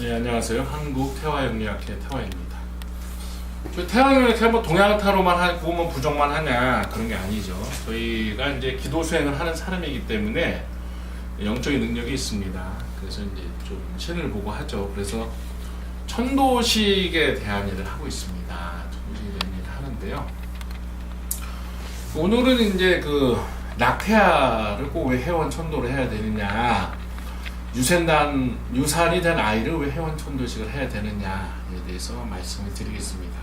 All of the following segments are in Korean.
네, 안녕하세요. 한국 태화영리학회 태화입니다. 저 태화영리학회 뭐 동양타로만 하고 뭐 부정만 하냐 그런 게 아니죠. 저희가 이제 기도 수행을 하는 사람이기 때문에 영적인 능력이 있습니다. 그래서 이제 좀 신을 보고 하죠. 그래서 천도식에 대한 일을 하고 있습니다. 천도식에 대한 일을 하는데요. 오늘은 이제 그 낙태아를 꼭 왜 회원 천도를 해야 되느냐 유산단 유산이 된 아이를 왜 회원 천도식을 해야 되느냐에 대해서 말씀을 드리겠습니다.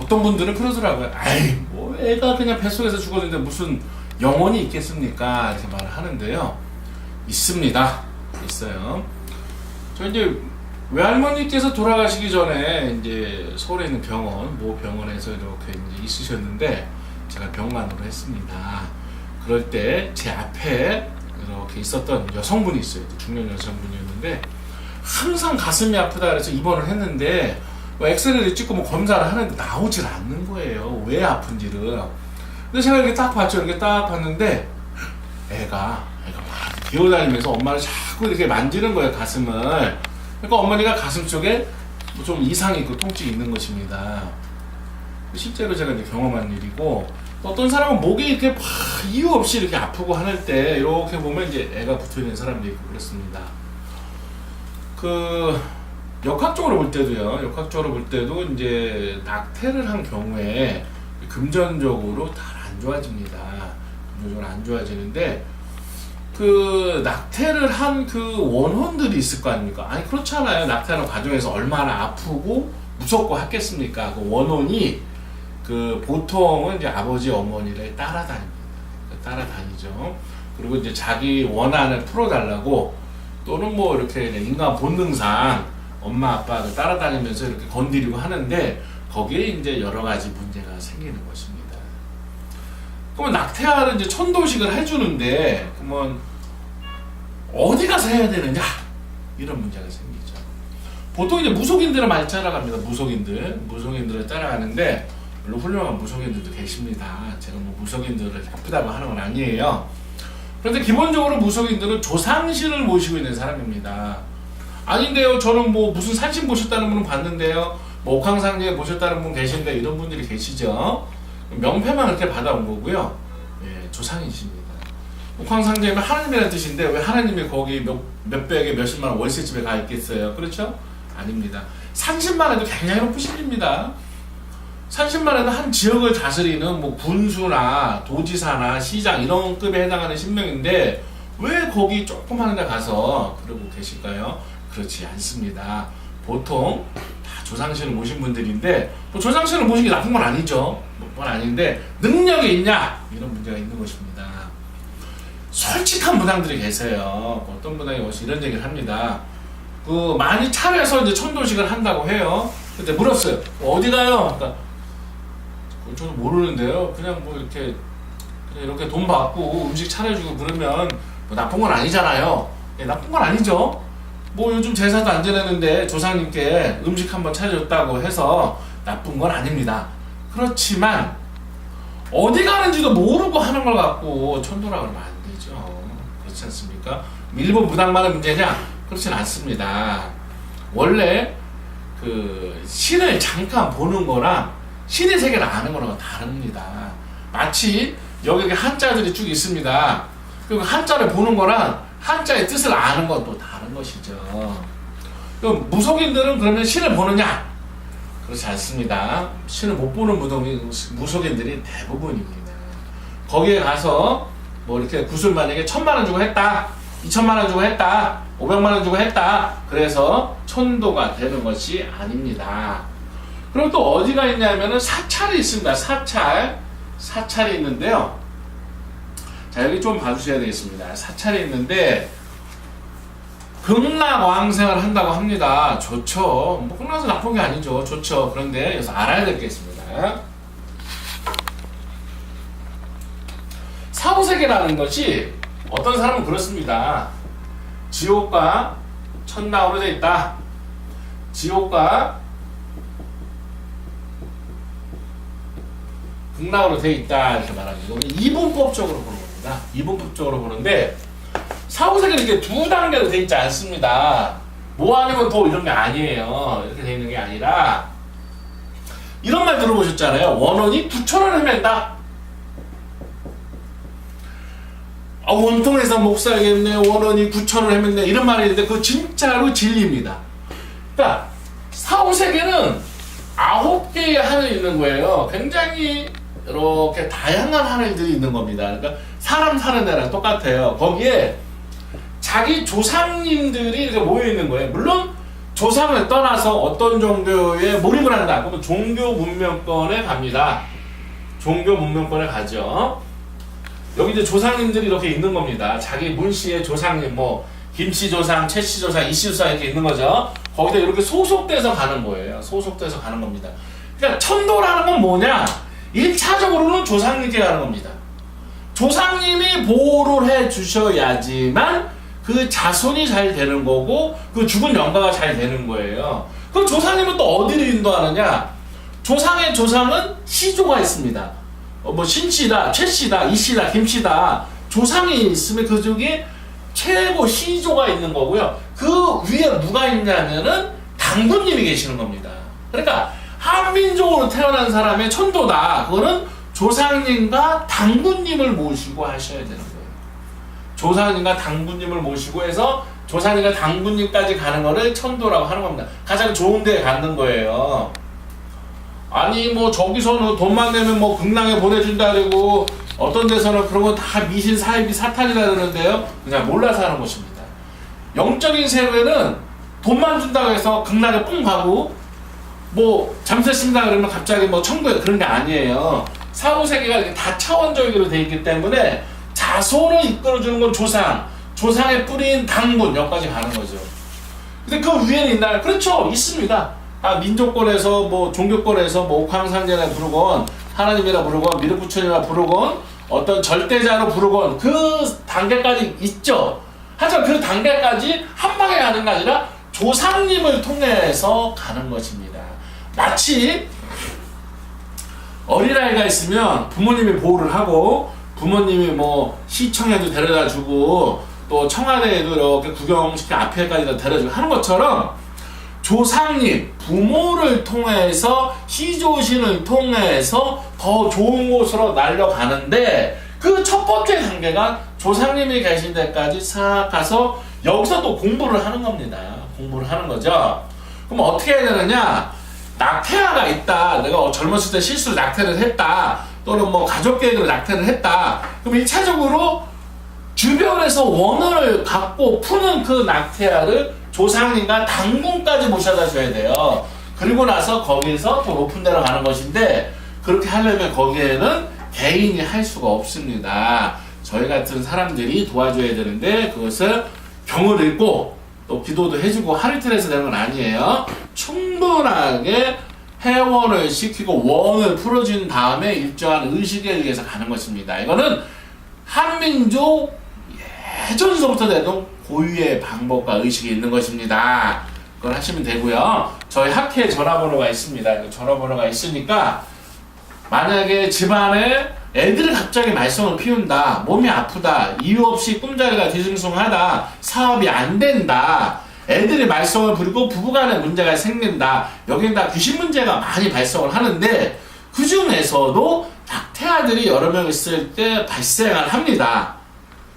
어떤 분들은 그러더라고요. 아이 뭐 애가 그냥 뱃속에서 죽었는데 무슨 영혼이 있겠습니까? 이렇게 말을 하는데요. 있습니다. 있어요. 저 이제 외할머니께서 돌아가시기 전에 이제 서울에 있는 병원 모 병원에서 이렇게 이제 있으셨는데 제가 병만으로 했습니다. 그럴 때 제 앞에 이렇게 있었던 여성분이 있어요. 중년 여성분이었는데 항상 가슴이 아프다 그래서 입원을 했는데 뭐 엑스레이를 찍고 뭐 검사를 하는데 나오질 않는 거예요. 왜 아픈지를. 근데 제가 이렇게 딱 봤죠. 이렇게 딱 봤는데 애가 애가 막 기어다니면서 엄마를 자꾸 이렇게 만지는 거예요. 가슴을. 그러니까 어머니가 가슴 쪽에 뭐좀 이상이 있고 통증이 있는 것입니다. 실제로 제가 이제 경험한 일이고 어떤 사람은 목이 이렇게 막 이유 없이 이렇게 아프고 하는 때 이렇게 보면 이제 애가 붙어 있는 사람도 있고 그렇습니다. 그 역학적으로 볼 때도요. 역학적으로 볼 때도 이제 낙태를 한 경우에 금전적으로 다안 좋아집니다. 금전적으로 안 좋아지는데 그 낙태를 한 그 원혼들이 있을 거 아닙니까? 아니 그렇잖아요. 낙태하는 과정에서 얼마나 아프고 무섭고 했겠습니까? 그 원혼이 그 보통은 이제 아버지 어머니를 따라다닙니다. 따라다니죠. 그리고 이제 자기 원한을 풀어달라고 또는 뭐 이렇게 인간 본능상 엄마 아빠를 따라다니면서 이렇게 건드리고 하는데 거기에 이제 여러 가지 문제가 생기는 것입니다. 그러면 낙태아를 이제 천도식을 해주는데 그러면 어디 가서 해야 되느냐 이런 문제가 생기죠. 보통 이제 무속인들을 많이 따라갑니다. 무속인들, 무속인들을 따라가는데 물론 훌륭한 무속인들도 계십니다. 제가 뭐 무속인들을 나쁘다고 하는 건 아니에요. 그런데 기본적으로 무속인들은 조상신을 모시고 있는 사람입니다. 아닌데요. 저는 뭐 무슨 산신 보셨다는 분은 봤는데요. 뭐 옥황상제 보셨다는 분 계신데 이런 분들이 계시죠. 명패만 그렇게 받아온 거고요. 예, 조상이십니다. 옥황상제면 하나님이라는 뜻인데 왜 하나님이 거기 몇, 몇백에 몇십만 원 월세집에 가 있겠어요? 그렇죠? 아닙니다. 상신만 해도 굉장히 높은 신입니다. 산신만 해도 한 지역을 다스리는 뭐 군수나 도지사나 시장 이런 급에 해당하는 신명인데 왜 거기 조그마한 데 가서 그러고 계실까요? 그렇지 않습니다. 보통 다 조상신을 모신 분들인데 뭐 조상신을 모신 게 나쁜 건 아니죠. 건 아닌데 능력이 있냐 이런 문제가 있는 것입니다. 솔직한 무당들이 계세요. 어떤 무당이 오시 이런 얘기를 합니다. 그 많이 차려서 이제 천도식을 한다고 해요. 근데 물었어요. 어디 가요? 그러니까 저는 모르는데요. 그냥 뭐 이렇게 그냥 이렇게 돈 받고 음식 차려주고 그러면 뭐 나쁜 건 아니잖아요. 예, 나쁜 건 아니죠. 뭐 요즘 제사도 안 지내는데 조상님께 음식 한번 차려줬다고 해서 나쁜 건 아닙니다. 그렇지만 어디 가는지도 모르고 하는 걸 갖고 천도라 그러면 안 되죠. 그렇지 않습니까? 일본 무당만의 문제냐? 그렇진 않습니다. 원래 그 신을 잠깐 보는 거랑 신의 세계를 아는 거랑 다릅니다. 마치 여기 한자들이 쭉 있습니다. 그리고 한자를 보는 거랑 한자의 뜻을 아는 건 또 다른 것이죠. 그럼 무속인들은 그러면 신을 보느냐? 그렇지 않습니다. 신을 못 보는 무속인, 무속인들이 대부분입니다. 거기에 가서 뭐 이렇게 구슬 만약에 천만 원 주고 했다, 이천만 원 주고 했다, 오백만 원 주고 했다. 그래서 천도가 되는 것이 아닙니다. 그리고 또 어디가 있냐면은 사찰이 있습니다. 사찰. 사찰이 있는데요. 자, 여기 좀 봐주셔야 되겠습니다. 사찰이 있는데, 극락왕생을 한다고 합니다. 좋죠. 뭐, 끝나서 나쁜 게 아니죠. 좋죠. 그런데 여기서 알아야 될 게 있습니다. 사후세계라는 것이 어떤 사람은 그렇습니다. 지옥과 천당으로 되어 있다. 지옥과 극락으로 되어 있다 이렇게 말하는 거 이분법적으로 보는 겁니다. 이분법적으로 보는데 사후세계는 이게 두 단계로 되어 있지 않습니다. 뭐 아니면 도 이런 게 아니에요. 이렇게 돼 있는 게 아니라 이런 말 들어보셨잖아요. 원원이 9천 원을 맨다. 아, 원통에서 못 살겠네. 원원이 9천 원 헤맸네. 이런 말이 있는데 그거 진짜로 진리입니다. 그러니까 사후세계는 아홉 개의 하늘이 있는 거예요. 굉장히 이렇게 다양한 하늘들이 있는 겁니다. 그러니까 사람 사는 데랑 똑같아요. 거기에 자기 조상님들이 이렇게 모여 있는 거예요. 물론 조상을 떠나서 어떤 종교에 몰입을 한다. 그러면 종교 문명권에 갑니다. 종교 문명권에 가죠. 여기 이제 조상님들이 이렇게 있는 겁니다. 자기 문씨의 조상님, 뭐 김씨 조상, 최씨 조상, 이씨 조상 이렇게 있는 거죠. 거기다 이렇게 소속돼서 가는 거예요. 소속돼서 가는 겁니다. 그러니까 천도라는 건 뭐냐? 1차적으로는 조상님께 가는 겁니다. 조상님이 보호를 해 주셔야지만 그 자손이 잘 되는 거고 그 죽은 영가가 잘 되는 거예요. 그럼 조상님은 또 어디를 인도하느냐? 조상의 조상은 시조가 있습니다. 어, 뭐 신씨다, 최씨다, 이씨다, 김씨다 조상이 있으면 그 중에 최고 시조가 있는 거고요. 그 위에 누가 있냐면은 당군님이 계시는 겁니다. 그러니까 한민족으로 태어난 사람의 천도다. 그거는 조상님과 당군님을 모시고 하셔야 되는 거예요. 조상님과 당군님을 모시고 해서 조상님과 당군님까지 가는 거를 천도라고 하는 겁니다. 가장 좋은 데에 갖는 거예요. 아니 뭐 저기서는 돈만 내면 뭐 극락에 보내준다 그러고 어떤 데서는 그런 거다 미신 사입이 사탄이다 그러는데요. 그냥 몰라서 하는 것입니다. 영적인 세계는 돈만 준다고 해서 극락에 뿡 가고 뭐 잠수신다 그러면 갑자기 뭐 천국에 그런 게 아니에요. 사후 세계가 다 차원적으로 돼 있기 때문에 자손을 이끌어주는 건 조상, 조상의 뿌리인 당군 여기까지 가는 거죠. 근데 그 위에는 있나요? 그렇죠, 있습니다. 아 민족권에서 뭐 종교권에서 뭐 옥황상제라 부르건 하나님이라 부르건 미륵부처님이라 부르건 어떤 절대자로 부르건 그 단계까지 있죠. 하지만 그 단계까지 한 방에 가는 게 아니라 조상님을 통해서 가는 것입니다. 마치 어린아이가 있으면 부모님이 보호를 하고 부모님이 뭐 시청에도 데려다 주고 또 청와대에도 이렇게 구경시켜 앞에까지 데려주고 하는 것처럼 조상님, 부모를 통해서 시조신을 통해서 더 좋은 곳으로 날려가는데 그 첫 번째 단계가 조상님이 계신 데까지 싹 가서 여기서 또 공부를 하는 겁니다. 공부를 하는 거죠. 그럼 어떻게 해야 되느냐? 낙태아가 있다. 내가 젊었을 때 실수로 낙태를 했다. 또는 뭐 가족 계획으로 낙태를 했다. 그럼 1차적으로 주변에서 원을 갖고 푸는 그 낙태아를 조상님과 당군까지 모셔다 줘야 돼요. 그리고 나서 거기서 더 높은 데로 가는 것인데 그렇게 하려면 거기에는 개인이 할 수가 없습니다. 저희 같은 사람들이 도와줘야 되는데 그것을 경을 읽고 또 기도도 해주고 하루 이틀에서 되는 건 아니에요. 충분하게 회원을 시키고 원을 풀어준 다음에 일정한 의식에 의해서 가는 것입니다. 이거는 한민족 예전서부터 되던 고유의 방법과 의식이 있는 것입니다. 그걸 하시면 되고요. 저희 학회 전화번호가 있습니다. 이거 전화번호가 있으니까 만약에 집안에 애들이 갑자기 말썽을 피운다, 몸이 아프다, 이유 없이 꿈자리가 뒤숭숭하다, 사업이 안 된다, 애들이 말썽을 부리고 부부간에 문제가 생긴다, 여기는 다 귀신 문제가 많이 발생을 하는데 그 중에서도 낙태아들이 여러 명 있을 때 발생을 합니다.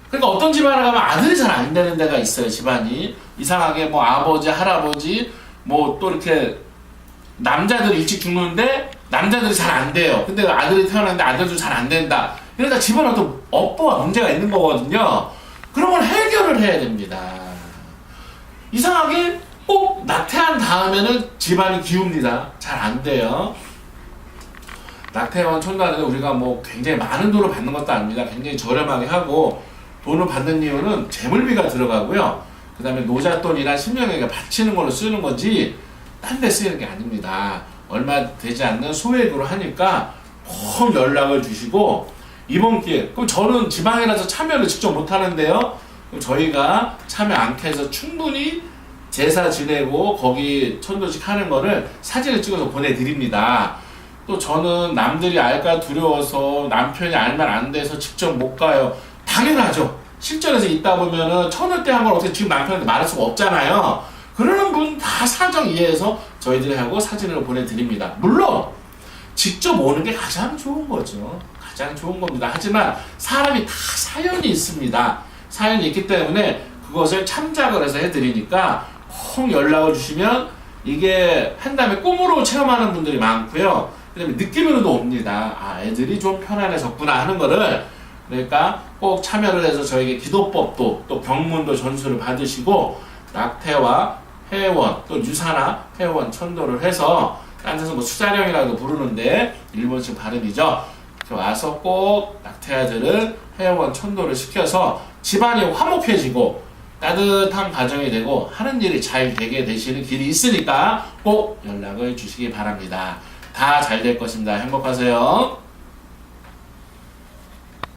그러니까 어떤 집안에 가면 아들이 잘 안 되는 데가 있어요, 집안이. 이상하게 뭐 아버지, 할아버지, 뭐 또 이렇게 남자들 일찍 죽는데 남자들이 잘 안 돼요. 근데 아들이 태어났는데 아들도 잘 안 된다. 그러니까 집안에 또 업보가 문제가 있는 거거든요. 그런 걸 해결을 해야 됩니다. 이상하게 꼭 낙태한 다음에는 집안이 기웁니다. 잘 안 돼요. 낙태원 촌단에는 우리가 뭐 굉장히 많은 돈을 받는 것도 아닙니다. 굉장히 저렴하게 하고 돈을 받는 이유는 재물비가 들어가고요. 그 다음에 노잣돈이나 신명에게 바치는 걸로 쓰는 거지 딴 데 쓰이는 게 아닙니다. 얼마 되지 않는 소액으로 하니까 꼭 연락을 주시고 이번 기회 그럼 저는 지방이라서 참여를 직접 못 하는데요. 그럼 저희가 참여 않게 해서 충분히 제사 지내고 거기 천도식 하는 거를 사진을 찍어서 보내드립니다. 또 저는 남들이 알까 두려워서 남편이 알면 안 돼서 직접 못 가요. 당연하죠. 실전에서 있다 보면은 천을 때한 걸 어떻게 지금 남편한테 말할 수가 없잖아요. 그러는 분 다 사정 이해해서 저희들이 하고 사진을 보내드립니다. 물론 직접 오는 게 가장 좋은 거죠. 가장 좋은 겁니다. 하지만 사람이 다 사연이 있습니다. 사연이 있기 때문에 그것을 참작을 해서 해드리니까 꼭 연락을 주시면 이게 한 다음에 꿈으로 체험하는 분들이 많고요. 그다음에 느낌으로도 옵니다. 아, 애들이 좀 편안해졌구나 하는 거를 그러니까 꼭 참여를 해서 저에게 기도법도 또 병문도 전수를 받으시고 낙태와 회원 또 유산화 회원 천도를 해서 딴 데서 뭐 수자령이라고 부르는데 일본식 발음이죠. 와서 꼭 낙태아들을 회원 천도를 시켜서 집안이 화목해지고 따뜻한 가정이 되고 하는 일이 잘 되게 되시는 길이 있으니까 꼭 연락을 주시기 바랍니다. 다 잘 될 것입니다. 행복하세요.